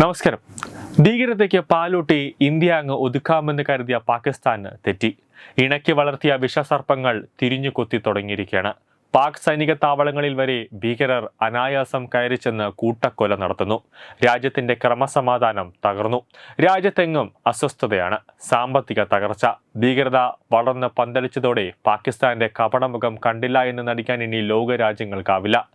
നമസ്കാരം. ഭീകരതയ്ക്ക് പാലൂട്ടി ഇന്ത്യ അങ്ങ് ഒതുക്കാമെന്ന് കരുതിയ പാകിസ്ഥാന് തെറ്റി. ഇണക്കി വളർത്തിയ വിഷസർപ്പങ്ങൾ തിരിഞ്ഞു കൊത്തി തുടങ്ങിയിരിക്കുകയാണ്. പാക് സൈനിക താവളങ്ങളിൽ വരെ ഭീകരർ അനായാസം കയറിച്ചെന്ന് കൂട്ടക്കൊല നടത്തുന്നു. രാജ്യത്തിന്റെ ക്രമസമാധാനം തകർന്നു. രാജ്യത്തെങ്ങും അസ്വസ്ഥതയാണ്. സാമ്പത്തിക തകർച്ച. ഭീകരത വളർന്ന് പന്തലിച്ചതോടെ പാകിസ്ഥാന്റെ കപടമുഖം കണ്ടില്ല എന്ന് നടിക്കാൻ ഇനി ലോകരാജ്യങ്ങൾക്കാവില്ല.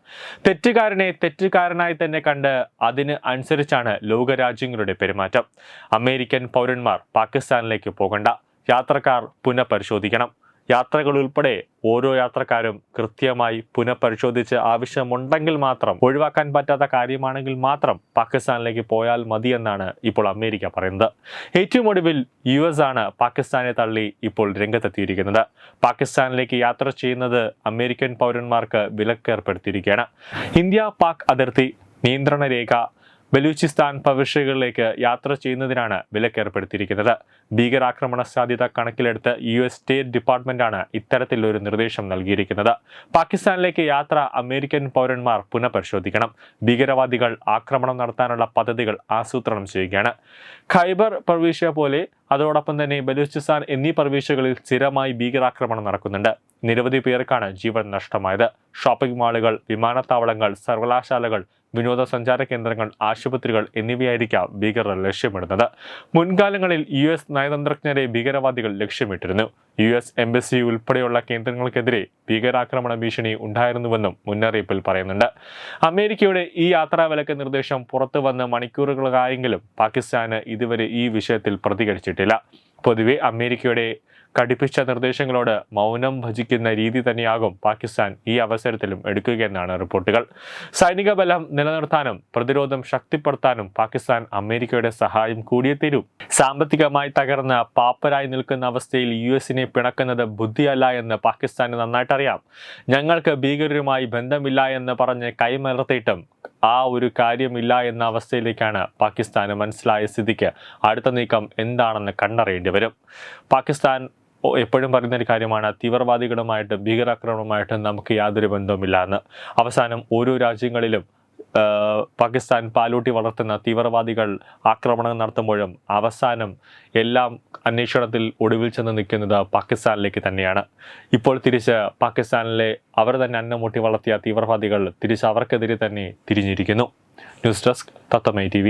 തെറ്റുകാരനെ തെറ്റുകാരനായി തന്നെ കണ്ട് അതിന് അനുസരിച്ചാണ് ലോകരാജ്യങ്ങളുടെ പെരുമാറ്റം. അമേരിക്കൻ പൗരന്മാർ പാകിസ്ഥാനിലേക്ക് പോകണ്ട. യാത്രക്കാർ പുനഃപരിശോധിക്കണം. യാത്രകൾ ഉൾപ്പെടെ ഓരോ യാത്രക്കാരും കൃത്യമായി പുനഃപരിശോധിച്ച് ആവശ്യമുണ്ടെങ്കിൽ മാത്രം ഒഴിവാക്കാൻ പറ്റാത്ത കാര്യമാണെങ്കിൽ മാത്രം പാകിസ്ഥാനിലേക്ക് പോയാൽ മതിയെന്നാണ് ഇപ്പോൾ അമേരിക്ക പറയുന്നത്. ഏറ്റവും ഒടുവിൽ യു എസ് ആണ് പാകിസ്ഥാനെ തള്ളി ഇപ്പോൾ രംഗത്തെത്തിയിരിക്കുന്നത്. പാകിസ്ഥാനിലേക്ക് യാത്ര ചെയ്യുന്നത് അമേരിക്കൻ പൗരന്മാർക്ക് വിലക്കേർപ്പെടുത്തിയിരിക്കുകയാണ്. ഇന്ത്യ പാക് അതിർത്തി നിയന്ത്രണ രേഖ ബലൂചിസ്ഥാൻ പ്രവിശ്യകളിലേക്ക് യാത്ര ചെയ്യുന്നതിനാണ് വിലക്കേർപ്പെടുത്തിയിരിക്കുന്നത്. ഭീകരാക്രമണ സാധ്യത കണക്കിലെടുത്ത് യു എസ് സ്റ്റേറ്റ് ഡിപ്പാർട്ട്മെന്റാണ് ഇത്തരത്തിലൊരു നിർദ്ദേശം നൽകിയിരിക്കുന്നത്. പാകിസ്ഥാനിലേക്ക് യാത്ര അമേരിക്കൻ പൗരന്മാർ പുനഃപരിശോധിക്കണം. ഭീകരവാദികൾ ആക്രമണം നടത്താനുള്ള പദ്ധതികൾ ആസൂത്രണം ചെയ്യുകയാണ്. ഖൈബർ പ്രവിശ്യ പോലെ അതോടൊപ്പം തന്നെ ബലൂചിസ്ഥാൻ എന്നീ പ്രവിശ്യകളിൽ സ്ഥിരമായി ഭീകരാക്രമണം നടക്കുന്നുണ്ട്. നിരവധി പേർക്കാണ് ജീവൻ നഷ്ടമായത്. ഷോപ്പിംഗ് മാളുകൾ വിമാനത്താവളങ്ങൾ സർവകലാശാലകൾ വിനോദസഞ്ചാര കേന്ദ്രങ്ങൾ ആശുപത്രികൾ എന്നിവയായിരിക്കാം ഭീകരർ ലക്ഷ്യമിടുന്നത്. മുൻകാലങ്ങളിൽ യു എസ് നയതന്ത്രജ്ഞരെ ഭീകരവാദികൾ ലക്ഷ്യമിട്ടിരുന്നു. യു എസ് എംബസി ഉൾപ്പെടെയുള്ള കേന്ദ്രങ്ങൾക്കെതിരെ ഭീകരാക്രമണ ഭീഷണി ഉണ്ടായിരുന്നുവെന്നും മുന്നറിയിപ്പിൽ പറയുന്നുണ്ട്. അമേരിക്കയുടെ ഈ യാത്രാ വിലക്ക് നിർദ്ദേശം പുറത്തു വന്ന് മണിക്കൂറുകളായെങ്കിലും പാകിസ്ഥാന് ഇതുവരെ ഈ വിഷയത്തിൽ പ്രതികരിച്ചിട്ടില്ല. പൊതുവെ അമേരിക്കയുടെ കടുപ്പിച്ച നിർദ്ദേശങ്ങളോട് മൗനം ഭജിക്കുന്ന രീതി തന്നെയാകും പാകിസ്ഥാൻ ഈ അവസരത്തിലും എടുക്കുകയെന്നാണ് റിപ്പോർട്ടുകൾ. സൈനിക ബലം നിലനിർത്താനും പ്രതിരോധം ശക്തിപ്പെടുത്താനും പാകിസ്ഥാൻ അമേരിക്കയുടെ സഹായം കൂടിയേ തീരൂ. സാമ്പത്തികമായി തകർന്ന പാപ്പരായി നിൽക്കുന്ന അവസ്ഥയിൽ യു എസിനെ പിണക്കുന്നത് ബുദ്ധിയല്ല എന്ന് പാകിസ്ഥാന് നന്നായിട്ടറിയാം. ഞങ്ങൾക്ക് ഭീകരരുമായി ബന്ധമില്ല എന്ന് പറഞ്ഞ് കൈമലർത്തിയിട്ടും ആ ഒരു കാര്യമില്ല എന്ന അവസ്ഥയിലേക്കാണ് പാകിസ്ഥാന് മനസ്സിലായ സ്ഥിതിക്ക് അടുത്ത നീക്കം എന്താണെന്ന് കണ്ടറിയേണ്ടി വരും. പാകിസ്ഥാൻ എപ്പോഴും പറയുന്ന ഒരു കാര്യമാണ് തീവ്രവാദികളുമായിട്ട് ഭീകരാക്രമണവുമായിട്ട് നമുക്ക് യാതൊരു ബന്ധവുമില്ല എന്ന് അവസാനം ഓരോ രാജ്യങ്ങളിലും പാകിസ്ഥാൻ പാലൂട്ടി വളർത്തുന്ന തീവ്രവാദികൾ ആക്രമണം നടത്തുമ്പോഴും അവസാനം എല്ലാം അന്വേഷണത്തിൽ ഒടുവിൽ ചെന്ന് നിൽക്കുന്നത് പാകിസ്ഥാനിലേക്ക് തന്നെയാണ്. ഇപ്പോൾ തിരിച്ച് പാകിസ്ഥാനിലെ അവർ തന്നെ അന്നമൂട്ടി വളർത്തിയ തീവ്രവാദികൾ തിരിച്ച് അവർക്കെതിരെ തന്നെ തിരിഞ്ഞിരിക്കുന്നു. ന്യൂസ് ഡെസ്ക് തത്തമൈ ടി